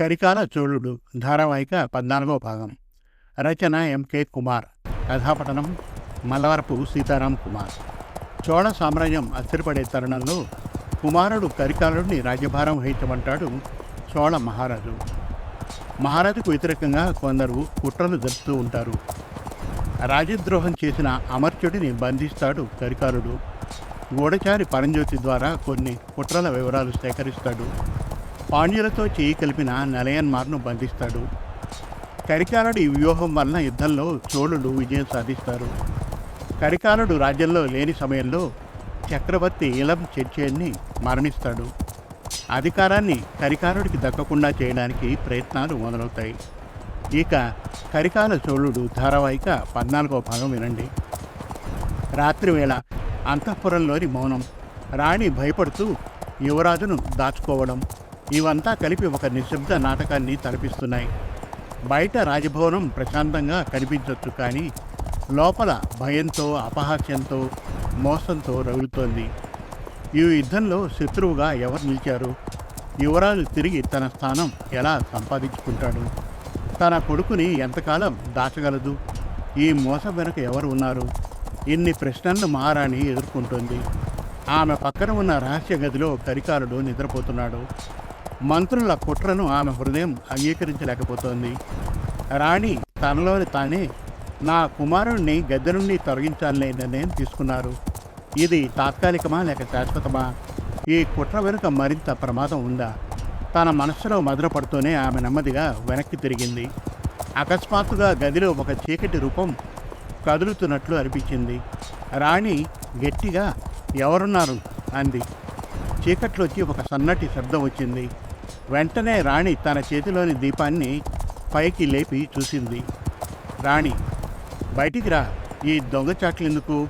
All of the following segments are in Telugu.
కరికాల చోళుడు ధారావాహిక పద్నాలుగో భాగం. రచన ఎంకే కుమార్. కథాపఠనం మలవరపు సీతారాం కుమార్. చోళ సామ్రాజ్యం అస్థిరపడే తరుణంలో కుమారుడు కరికాలుడిని రాజ్యభారం వహించమంటాడు చోళ మహారాజు. మహారాజుకు వ్యతిరేకంగా కొందరు కుట్రలు జరుపుతూ ఉంటారు. రాజద్రోహం చేసిన అమర్చుడిని బంధిస్తాడు కరికాలుడు. గూఢచారి పరంజ్యోతి ద్వారా కొన్ని కుట్రల వివరాలు సేకరిస్తాడు పాండ్యులతో చేయి కలిపిన నలయన్మార్ను బంధిస్తాడు. కరికాలుడి వ్యూహం వలన యుద్ధంలో చోళులు విజయం సాధిస్తారు. కరికాలుడు రాజ్యంలో లేని సమయంలో చక్రవర్తి ఇలం చెచ్చేన్ని మరణిస్తాడు. అధికారాన్ని కరికాలుడికి దక్కకుండా చేయడానికి ప్రయత్నాలు మొదలవుతాయి. ఇక కరికాల చోళుడు ధారావాహిక పద్నాలుగో భాగం వినండి. రాత్రివేళ అంతఃపురంలోని మౌనం. రాణి భయపడుతూ యువరాజును దాచుకోవడం. ఇవంతా కలిపి ఒక నిశ్శబ్ద నాటకాన్ని తలపిస్తున్నాయి. బయట రాజభవనం ప్రశాంతంగా కనిపించవచ్చు కానీ లోపల భయంతో అపహాస్యంతో మోసంతో రగులుతోంది. ఈ యుద్ధంలో శత్రువుగా ఎవరు నిలిచారు? యువరాజు తిరిగి తన స్థానం ఎలా సంపాదించుకుంటాడు? తన కొడుకుని ఎంతకాలం దాచగలదు? ఈ మోసం వెనుక ఎవరు ఉన్నారు? ఇన్ని ప్రశ్నలను మహారాణి ఎదుర్కొంటోంది. ఆమె పక్కన ఉన్న రహస్య గదిలో కరికాలుడు నిద్రపోతున్నాడు. మంత్రుల కుట్రను ఆమె హృదయం అంగీకరించలేకపోతోంది. రాణి తనలోని తానే నా కుమారుణ్ణి గద్దె నుండి తొలగించాలనే నిర్ణయం తీసుకున్నారు. ఇది తాత్కాలికమా లేక శాశ్వతమా? ఈ కుట్ర వెనుక మరింత ప్రమాదం ఉందా? తన మనస్సులో మధురపడుతూనే ఆమె నెమ్మదిగా వెనక్కి తిరిగింది. అకస్మాత్తుగా గదిలో ఒక చీకటి రూపం కదులుతున్నట్లు అనిపించింది. రాణి గట్టిగా ఎవరున్నారు? అంది. చీకట్లోకి ఒక సన్నటి శబ్దం వచ్చింది. వెంటనే రాణి తన చేతిలోని దీపాన్ని పైకి లేపి చూసింది. రాణి బయటికి రా. ఈ దొంగచాట్లెందుకు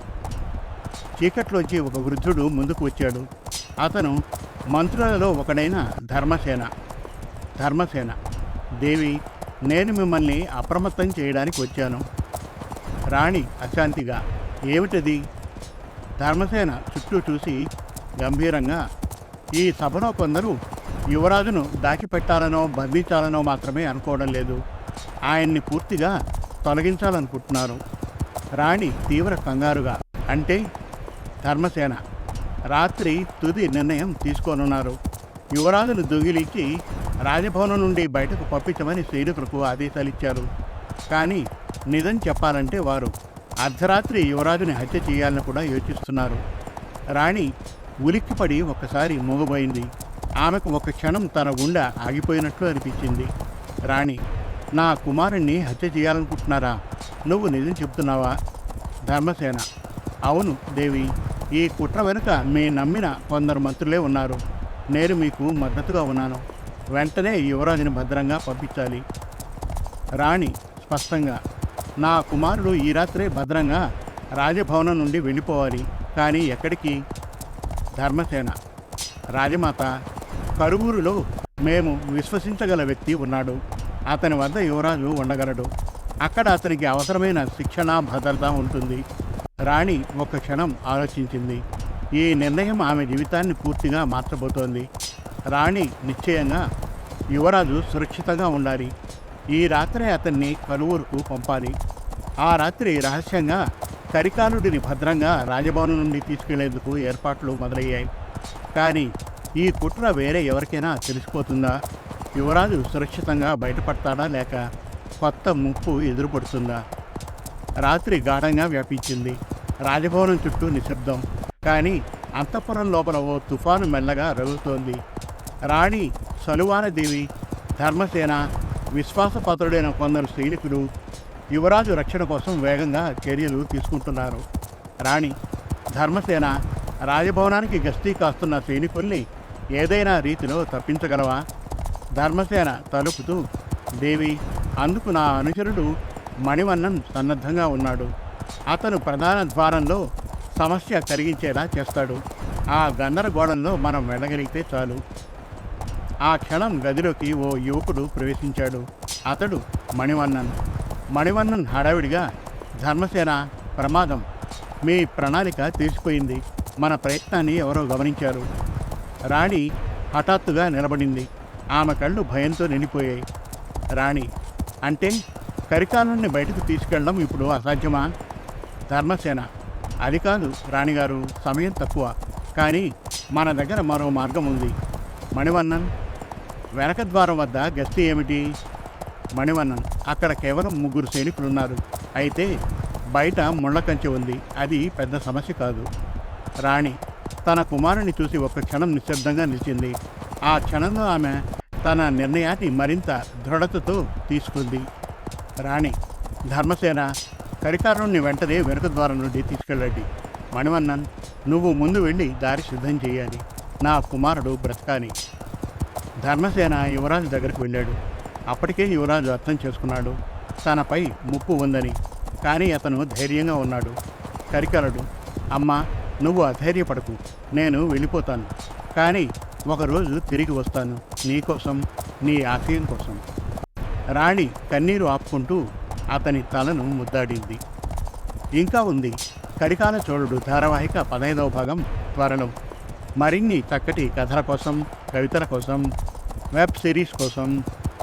చీకట్లోంచి ఒక వృద్ధుడు ముందుకు వచ్చాడు. అతను మంత్రులలో ఒకడైన ధర్మసేన. ధర్మసేన దేవి నేను మిమ్మల్ని అప్రమత్తం చేయడానికి వచ్చాను. రాణి అశాంతిగా ఏమిటది? ధర్మసేన చుట్టూ చూసి గంభీరంగా ఈ సభలో కొందరు యువరాజును దాచిపెట్టాలనో బంధించాలనో మాత్రమే అనుకోవడం లేదు. ఆయన్ని పూర్తిగా తొలగించాలనుకుంటున్నారు. రాణి తీవ్ర కంగారుగా అంటే ధర్మసేన రాత్రి తుది నిర్ణయం తీసుకోనున్నారు. యువరాజును దొంగిలించి రాజభవనం నుండి బయటకు పంపించమని సైనికులకు ఆదేశాలు ఇచ్చారు. కానీ నిజం చెప్పాలంటే వారు అర్ధరాత్రి యువరాజుని హత్య చేయాలని కూడా యోచిస్తున్నారు. రాణి ఉలిక్కిపడి ఒక్కసారి మూగబోయింది. ఆమెకు ఒక క్షణం తన గుండె ఆగిపోయినట్లు అనిపించింది. రాణి నా కుమారుణ్ణి హత్య చేయాలనుకుంటున్నారా? నువ్వు నిజం చెప్తున్నావా? ధర్మసేన అవును దేవి. ఈ కుట్ర వెనుక మీ నమ్మిన కొందరు మంత్రులే ఉన్నారు. నేను మీకు మద్దతుగా ఉన్నాను. వెంటనే యువరాజుని భద్రంగా పంపించాలి. రాణి స్పష్టంగా నా కుమారుడు ఈ రాత్రే భద్రంగా రాజభవనం నుండి వెళ్ళిపోవాలి. కానీ ఎక్కడికి? ధర్మసేన రాజమాత కరువూరులో మేము విశ్వసించగల వ్యక్తి ఉన్నాడు. అతని వద్ద యువరాజు ఉండగలడు. అక్కడ అతనికి అవసరమైన శిక్షణ భద్రత ఉంటుంది. రాణి ఒక క్షణం ఆలోచించింది. ఈ నిర్ణయం ఆమె జీవితాన్ని పూర్తిగా మార్చబోతోంది. రాణి నిశ్చయంగా యువరాజు సురక్షితంగా ఉండాలి. ఈ రాత్రే అతన్ని కలువూరుకు పంపాలి. ఆ రాత్రి రహస్యంగా కరికాలుడిని భద్రంగా రాజభవనం నుండి తీసుకెళ్ళేందుకు ఏర్పాట్లు మొదలయ్యాయి. కానీ ఈ కుట్ర వేరే ఎవరికైనా తెలిసిపోతుందా? యువరాజు సురక్షితంగా బయటపడతాడా లేక కొత్త ముప్పు ఎదురుపడుతుందా? రాత్రి గాఢంగా వ్యాపించింది. రాజభవనం చుట్టూ నిశ్శబ్దం. కానీ అంతఃపురం లోపల ఓ తుఫాను మెల్లగా రగులుతోంది. రాణి సలువానదేవి ధర్మసేన విశ్వాసపాత్రుడైన కొందరు సైనికులు యువరాజు రక్షణ కోసం వేగంగా చర్యలు తీసుకుంటున్నారు. రాణి ధర్మసేన రాజభవనానికి గస్తీ కాస్తున్న సైనికుల్ని ఏదైనా రీతిలో తప్పించగలవా? ధర్మసేన తలుపుతూ దేవి అందుకు నా అనుచరుడు మణివన్నన్ సన్నద్ధంగా ఉన్నాడు. అతను ప్రధాన ద్వారంలో సమస్య కలిగించేలా చేస్తాడు. ఆ గందరగోళంలో మనం వెళ్ళగలిగితే చాలు. ఆ క్షణం గదిలోకి ఓ యువకుడు ప్రవేశించాడు. అతడు మణివన్నన్ మణివన్నన్ హడావిడిగా ధర్మసేన ప్రమాదం మీ ప్రణాళిక తీసిపోయింది. మన ప్రయత్నాన్ని ఎవరో గమనించారు. రాణి హఠాత్తుగా నిలబడింది. ఆమె కళ్ళు భయంతో నిండిపోయాయి. రాణి అంటే కరికాలుని బయటకు తీసుకెళ్ళడం ఇప్పుడు అసాధ్యమా? ధర్మసేన అది కాదు రాణిగారు సమయం తక్కువ. కానీ మన దగ్గర మరో మార్గం ఉంది. మణివన్నన్ వెనక ద్వారం వద్ద గస్తీ ఏమిటి? మణివన్నన్ అక్కడ కేవలం ముగ్గురు సైనికులు ఉన్నారు అయితే బయట ముళ్ళ కంచె ఉంది. అది పెద్ద సమస్య కాదు. రాణి తన కుమారుని చూసి ఒక క్షణం నిశ్శబ్దంగా నిలిచింది. ఆ క్షణంలో ఆమె తన నిర్ణయాన్ని మరింత దృఢతతో తీసుకుంది. రాణి ధర్మసేన కరికారుణ్ణి వెంటనే వెనుక ద్వారం నుండి తీసుకెళ్ళండి. మణివన్నన్ నువ్వు ముందు వెళ్ళి దారి సిద్ధం చేయాలి. నా కుమారుడు బ్రతకాని ధర్మసేన యువరాజు దగ్గరికి వెళ్ళాడు. అప్పటికే యువరాజు అర్థం చేసుకున్నాడు. తనపై ముప్పు ఉందని. కానీ అతను ధైర్యంగా ఉన్నాడు. కరికరుడు. అమ్మా నువ్వు అధైర్యపడకు. నేను వెళ్ళిపోతాను. కానీ ఒకరోజు తిరిగి వస్తాను. నీకోసం నీ ఆశయం కోసం. రాణి కన్నీరు ఆపుకుంటూ అతని తలను ముద్దాడింది. ఇంకా ఉంది. కరికాల చోళుడు ధారావాహిక పదహైదవ భాగం త్వరలో మరిన్ని చక్కటి కథల కోసం కవితల కోసం వెబ్ సిరీస్ కోసం